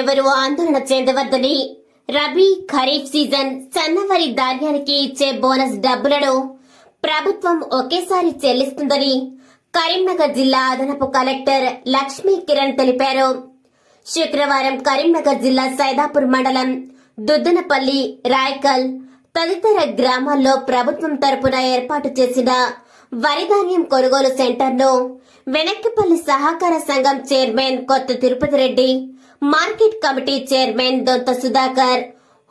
ఎవరు ఆందోళన చెందవద్దని. రబీ ఖరీఫ్ సీజన్ సన్నవరి ధాన్యానికి ఇచ్చే బోనస్ డబ్బులను ప్రభుత్వం ఒకేసారి చెల్లిస్తుందని కరీంనగర్ జిల్లా అదనపు కలెక్టర్ లక్ష్మీ కిరణ్ తెలిపారు. శుక్రవారం కరీంనగర్ జిల్లా సైదాపూర్ మండలం దుద్దనపల్లి రాయకల్ తదితర గ్రామాల్లో ప్రభుత్వం తరపున ఏర్పాటు చేసిన వరి ధాన్యం కొనుగోలు సెంటర్ను వెనక్కిపల్లి సహకార సంఘం chairman Kotha Tirupati Reddy market committee chairman Dontha Sudhakar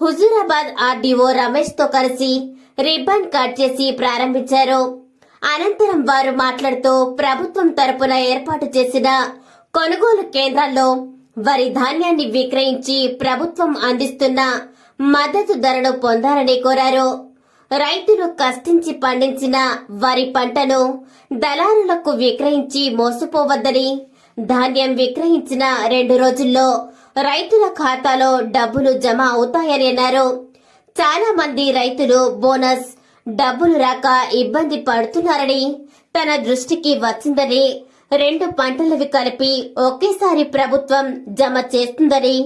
Huzurabad RDO రమేష్తో కలిసి రిబ్బన్ కట్ చేసి ప్రారంభించారు. అనంతరం వారు మాట్లాడుతూ ప్రభుత్వం తరపున ఏర్పాటు చేసిన కొనుగోలు కేంద్రాల్లో వరి ధాన్యాన్ని విక్రయించి ప్రభుత్వం అందిస్తున్న మద్దతు ధరను పొందాలని కోరారు. రైతులు కష్టించి పండించిన వరి పంటను దళారులకు విక్రయించి మోసపోవద్దని ధాన్యం విక్రయించిన రెండు రోజుల్లో రైతుల ఖాతాలో డబ్బులు జమ అవుతాయని అన్నారు. చాలా మంది రైతులు బోనస్ డబ్బులు రాక ఇబ్బంది పడుతున్నారని తన దృష్టికి వచ్చిందని రెండు పంటలవి కలిపి ఒకేసారి ప్రభుత్వం జమ చేస్తుందని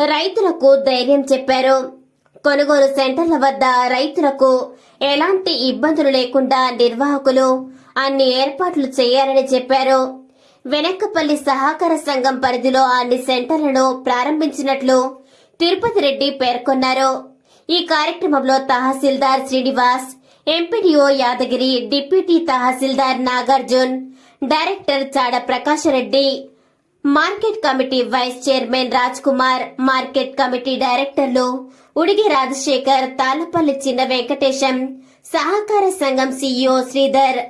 రైతులకు ధైర్యం చెప్పారు. కొనుగోలు సెంటర్ల వద్ద రైతులకు ఎలాంటి ఇబ్బందులు లేకుండా నిర్వాహకులు అన్ని ఏర్పాట్లు చేయాలని చెప్పారు. వెనక్కపల్లి సహకార సంఘం పరిధిలో అన్ని సెంటర్లను ప్రారంభించినట్లు తిరుపతి రెడ్డి పేర్కొన్నారు. ఈ కార్యక్రమంలో tahsildar Srinivas MPDO Yadagiri deputy tahsildar Nagarjun director Chada Prakasha Reddy market committee vice chairman Raj Kumar market committee డైరెక్టర్లు ఉడిగి రాజశేఖర్ తాళ్ళపల్లి చిన్న వెంకటేశం సహకార సంఘం CEO Sridhar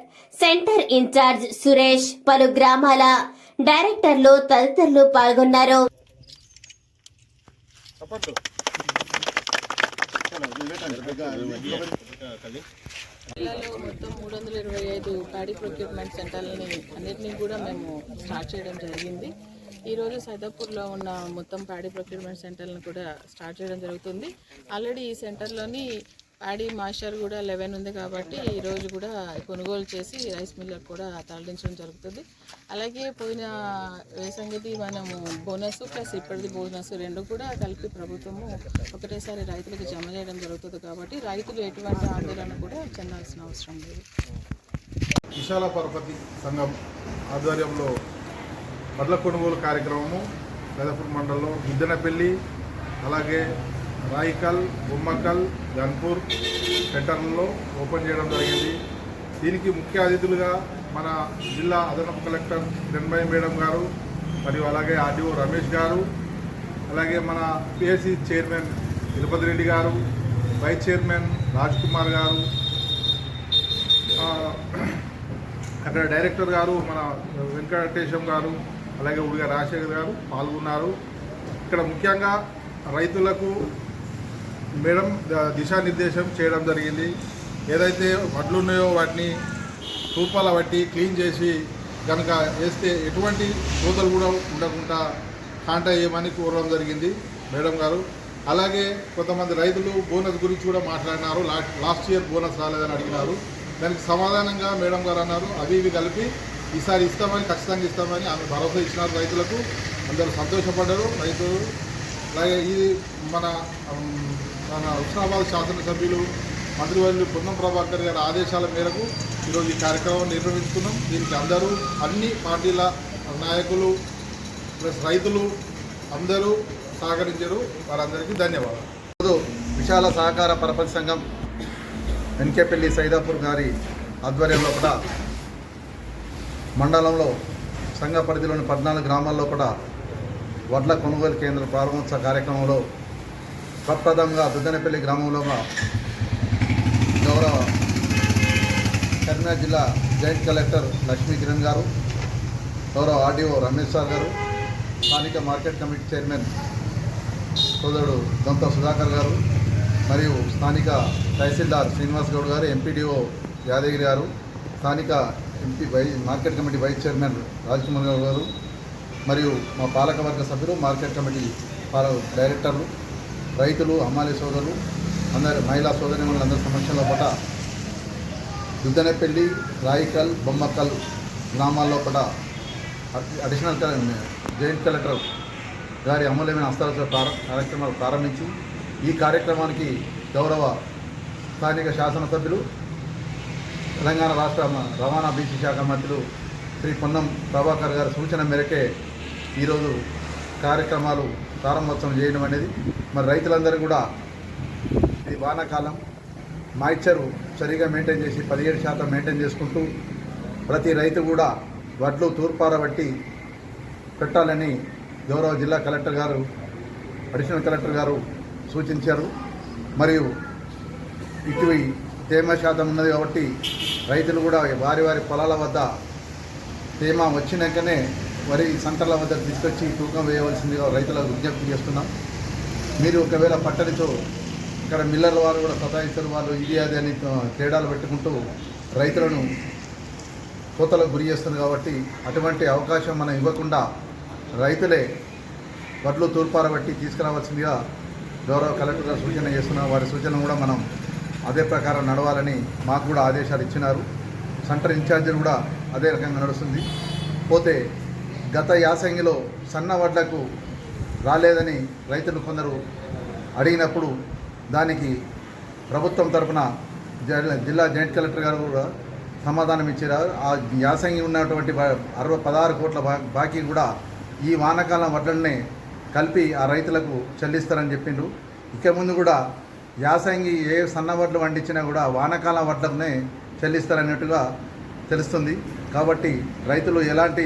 centre in charge Suresh పలు గ్రామాల డైరెక్టర్లు తదితరులు పాల్గొన్నారు. జిల్లాలో మొత్తం మూడు వందల ఇరవై ఐదు ప్యాడీ ప్రొక్యూర్మెంట్ సెంటర్లని అన్నిటినీ కూడా మేము స్టార్ట్ చేయడం జరిగింది. ఈరోజు సైదాపూర్లో ఉన్న మొత్తం ప్యాడీ ప్రొక్యూర్మెంట్ సెంటర్లను కూడా స్టార్ట్ చేయడం జరుగుతుంది. ఆల్రెడీ ఈ సెంటర్లోని ప్యాడీ మాస్టర్ కూడా లెవెన్ ఉంది కాబట్టి ఈరోజు కూడా కొనుగోలు చేసి రైస్ మిల్లర్ కూడా తరలించడం జరుగుతుంది. అలాగే పోయిన వేసంగిది మనము బోనస్ ప్లస్ ఇప్పటిది బోనస్ రెండు కూడా కలిపి ప్రభుత్వము ఒకటేసారి రైతులకు జమ చేయడం జరుగుతుంది కాబట్టి రైతులు ఎటువంటి ఆందోళన కూడా చెందాల్సిన అవసరం లేదు. విశాల పరపతి సంఘం ఆధ్వర్యంలో వడ్ల కొనుగోలు కార్యక్రమము పెదపూర్ మండలంలో గిద్దెనపల్లి అలాగే రాయికల్ బొమ్మకల్ గన్పూర్ సెంటర్లలో ఓపెన్ చేయడం జరిగింది. దీనికి ముఖ్య అతిథులుగా మన జిల్లా అదనపు కలెక్టర్ కిరణ్మయ్య మేడం గారు మరియు అలాగే ఆర్డీఓ రమేష్ గారు అలాగే మన పిఎస్సి చైర్మన్ తిరుపతి రెడ్డి గారు వైస్ చైర్మన్ రాజ్ కుమార్ గారు అక్కడ డైరెక్టర్ గారు మన వెంకటేశం గారు అలాగే ఉడిగా రాజశేఖర్ గారు పాల్గొన్నారు. ఇక్కడ ముఖ్యంగా రైతులకు మేడం దిశానిర్దేశం చేయడం జరిగింది. ఏదైతే వడ్లు ఉన్నాయో వాటిని తూపాల బట్టి క్లీన్ చేసి కనుక వేస్తే ఎటువంటి కోతలు కూడా ఉండకుండా కాంటాక్ట్ చేయమని కోరడం జరిగింది మేడం గారు. అలాగే కొంతమంది రైతులు బోనస్ గురించి కూడా మాట్లాడినారు. లాస్ట్ లాస్ట్ ఇయర్ బోనస్ రాలేదని అడిగినారు. దానికి సమాధానంగా మేడం గారు అన్నారు అవి ఇవి కలిపి ఈసారి ఇస్తామని ఖచ్చితంగా ఇస్తామని ఆమె భరోసా ఇచ్చినారు రైతులకు. అందరూ సంతోషపడ్డారు. రైతులు అలాగే ఇది మన మన హుస్నాబాద్ శాసనసభ్యులు మంత్రివర్యులు పొన్నం ప్రభాకర్ గారి ఆదేశాల మేరకు ఈరోజు ఈ కార్యక్రమం నిర్వహించుకున్నాం దీనికి అందరూ అన్ని పార్టీల నాయకులు ప్లస్ రైతులు అందరూ సహకరించారు. వారందరికీ ధన్యవాదాలు. విశాల సహకార పరపతి సంఘం వెంకేపల్లి సైదాపూర్ గారి ఆధ్వర్యంలో కూడా మండలంలో సంఘ పరిధిలోని పద్నాలుగు గ్రామాల్లో కూడా వడ్ల కొనుగోలు కేంద్ర ప్రారంభోత్సవ కార్యక్రమంలో ప్రప్రథంగా దుద్దనపల్లి గ్రామంలో గౌరవ కరీంనగర్ జిల్లా జాయింట్ కలెక్టర్ లక్ష్మీ కిరణ్ గారు గౌరవ ఆర్డీఓ రమేష్ సార్ గారు స్థానిక మార్కెట్ కమిటీ చైర్మన్ సోదరుడు దొంత సుధాకర్ గారు మరియు స్థానిక తహసీల్దార్ శ్రీనివాస్ గౌడ్ గారు ఎంపీడీఓ యాదగిరి గారు స్థానిక MP why market committee vice chairman Rajkumar గారు మరియు మా పాలకవర్గ సభ్యులు మార్కెట్ కమిటీ పాల డైరెక్టర్లు రైతులు అమ్మాలి సోదరులు అందరి మహిళా సోదరి అందరి సమస్యల పట దుద్దనపల్లి రాయికల్ బొమ్మకల్ గ్రామాల్లో కూడా అడిషనల్ జాయింట్ కలెక్టర్ గారి అమూల్యమైన హస్తాలతో ప్రారం కార్యక్రమాలు ప్రారంభించి ఈ కార్యక్రమానికి గౌరవ స్థానిక శాసనసభ్యులు తెలంగాణ రాష్ట్ర రవాణా బీసీ శాఖ మంత్రులు శ్రీ పొన్నం ప్రభాకర్ గారి సూచన మేరకే ఈరోజు కార్యక్రమాలు ప్రారంభోత్సవం చేయడం అనేది మరి రైతులందరూ కూడా ఇది వానాకాలం మాయిశ్చర్ సరిగా మెయింటైన్ చేసి పదిహేడు శాతం మెయింటైన్ చేసుకుంటూ ప్రతి రైతు కూడా వడ్లు తూర్పారబట్టి పెట్టాలని గౌరవ జిల్లా కలెక్టర్ గారు అడిషనల్ కలెక్టర్ గారు సూచించారు. మరియు ఇటు తేమ శాతం ఉన్నది కాబట్టి రైతులు కూడా వారి వారి పొలాల వద్ద తేమ వచ్చినాకనే వరి సంతల వద్ద తీసుకొచ్చి తూకం వేయవలసిందిగా రైతులకు విజ్ఞప్తి చేస్తున్నాం. మీరు ఒకవేళ పట్టడితో ఇక్కడ మిల్లర్ల వారు కూడా సతాయిస్తారు వాళ్ళు ఇది అది అని తేడాలు పెట్టుకుంటూ రైతులను కోతలకు గురి చేస్తుంది కాబట్టి అటువంటి అవకాశం మనం ఇవ్వకుండా రైతులే వడ్లు తూర్పారబట్టి తీసుకురావాల్సిందిగా గౌరవ కలెక్టర్ గారు సూచన చేస్తున్నారు. వారి సూచన కూడా మనం అదే ప్రకారం నడవాలని మాకు కూడా ఆదేశాలు ఇచ్చినారు. సెంటర్ ఇన్ఛార్జీలు కూడా అదే రకంగా నడుస్తుంది. పోతే గత యాసంగిలో సన్న వడ్లకు రాలేదని రైతులు కొందరు అడిగినప్పుడు దానికి ప్రభుత్వం తరపున జిల్లా జిల్లా జాయింట్ కలెక్టర్ గారు కూడా సమాధానం ఇచ్చారు. ఆ యాసంగి ఉన్నటువంటి అరవై పదహారు కోట్ల బా బాకీ కూడా ఈ వానాకాలం వడ్లనే కలిపి ఆ రైతులకు చెల్లిస్తారని చెప్పిండ్రు. ఇక ముందు కూడా యాసంగి ఏ సన్న వడ్లు వండించినా కూడా వానాకాలం వడ్లనే చెల్లిస్తారన్నట్టుగా తెలుస్తుంది. కాబట్టి రైతులు ఎలాంటి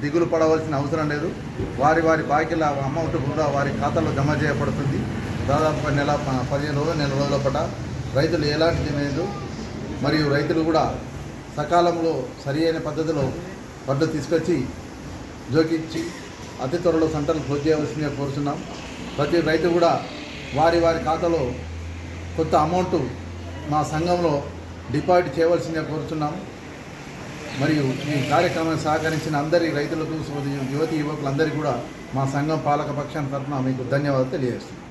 దిగులు పడవలసిన అవసరం లేదు. వారి వారి బాకీల అమౌంట్ కూడా వారి ఖాతాలో జమ చేయబడుతుంది. దాదాపు నెల ప- పదిహేను రోజులు నెల రోజుల పట రైతులు ఎలాంటి లేదు మరియు రైతులు కూడా సకాలంలో సరి అయిన పద్ధతిలో వడ్లు తీసుకొచ్చి జోకించి అతి త్వరలో సంటలు క్లోజ్ చేయవలసిందిగా కోరుతున్నాం ప్రతి రైతు కూడా వారి వారి ఖాతాలో కొత్త అమౌంట్ మా సంఘంలో డిపాజిట్ చేయవలసిందిగా కోరుతున్నాం మరియు ఈ కార్యక్రమాన్ని సహకరించిన అందరి రైతులకు యువతి యువకులందరికీ కూడా మా సంఘం పాలక పక్షాన్ని తరఫున మీకు ధన్యవాదాలు తెలియజేస్తుంది